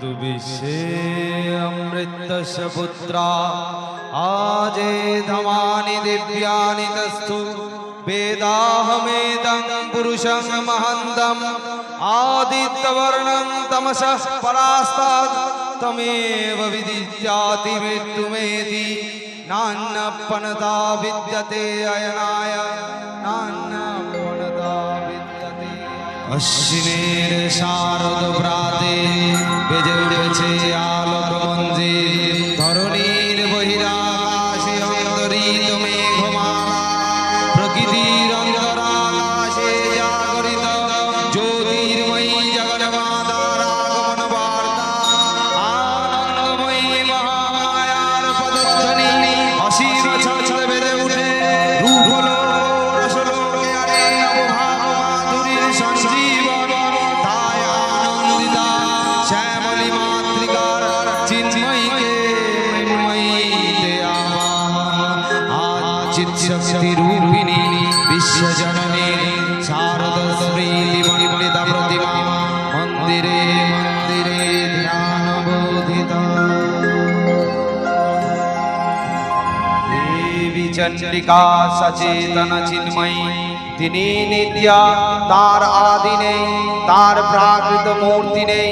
तु विश्वे अमृतस्य पुत्रा आजे धमानि दिव्यानि तस्थु। वेदाहमेदं पुरुषं महन्तम् आदित्यवर्णं तमसः परास्तात्। तमेव विदित्याति मृत्युमेति नान्यपणता विद्यते अयनाय। विद्यते অশ্বিনের শারদ প্রাতে বেজে উঠেছে আলোক মঞ্জিল। ধরণীর বহিরাকাশে অন্তরিত মেঘমালা। প্রকৃতির আজ চিৎশক্তি রূপিণী বিশ্বজননী শারদ স্মৃতি মণিমণিতা প্রতিমা। মন্দিরে মন্দিরে ধ্যান বোধিতা দেবী চন্ডিকা সচেতন চিন্ময়ী। তিনি নিত্যা, তার আদি নেই, তার প্রাকৃত মূর্তি নেই।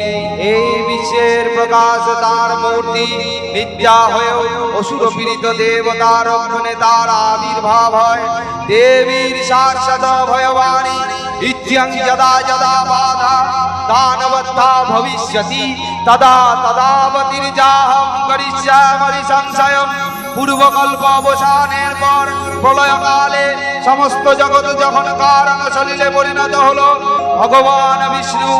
এই বিশ্বের প্রকাশ তার মূর্তি, নিত্যা হয়েও অসুর পীড়িত দেবতার রক্ষণে তার আবির্ভাব হয়। দেবীর শাশ্বত ভয়বাণী ভবিষ্যতি পূর্বকল্প অবসানের পর প্রলয়কালে সমস্ত জগৎ যখন কারণ শরীরে পরিণত হলো ভগবান বিষ্ণু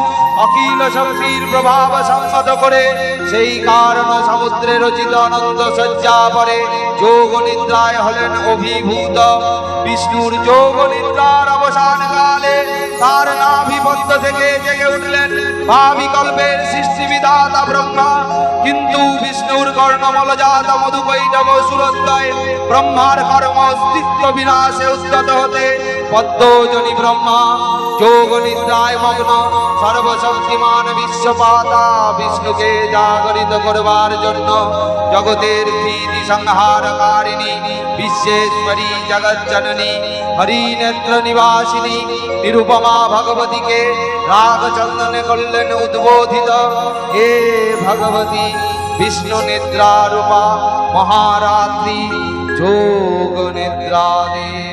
অখিল শক্তির প্রভাব সংহত করে, সেই কারণ সমুদ্রে রচিত অনন্ত শয্যা পরে যোগ নিদ্রায় হলেন অভিভূত। বিষ্ণুর যোগ নিদ্রার অবসান কালে তার নাভিপদ্য থেকে জেগে উঠলেন ভাবি কল্পের সৃষ্টি বিধাতা ব্রহ্মা। কিন্তু বিষ্ণুর কর্ণমলজাত মধুকৈটব সুরদ্বয় ব্রহ্মার কর্ম অস্তিত্ব বিনাশে উদ্যত হতে পদ্মজনী ব্রহ্মা, যোগ নিদ্রায় মগ্ন, সর্বশক্তিমান বিশ্বপাতা, বিষ্ণুকে জাগরিত করবার জন্য জগতের ভীতি সংহারকারিণী, বিশ্বেশ্বরী জগজ্জননী, হরিনেত্র নিবাসিনী, নিরুপমা ভগবতীকে রাগচন্দনে করলেন উদ্বোধিত। হে ভগবতী, বিষ্ণু নিদ্রা রূপা মহারাত্রি, যোগ নিদ্রা দেবী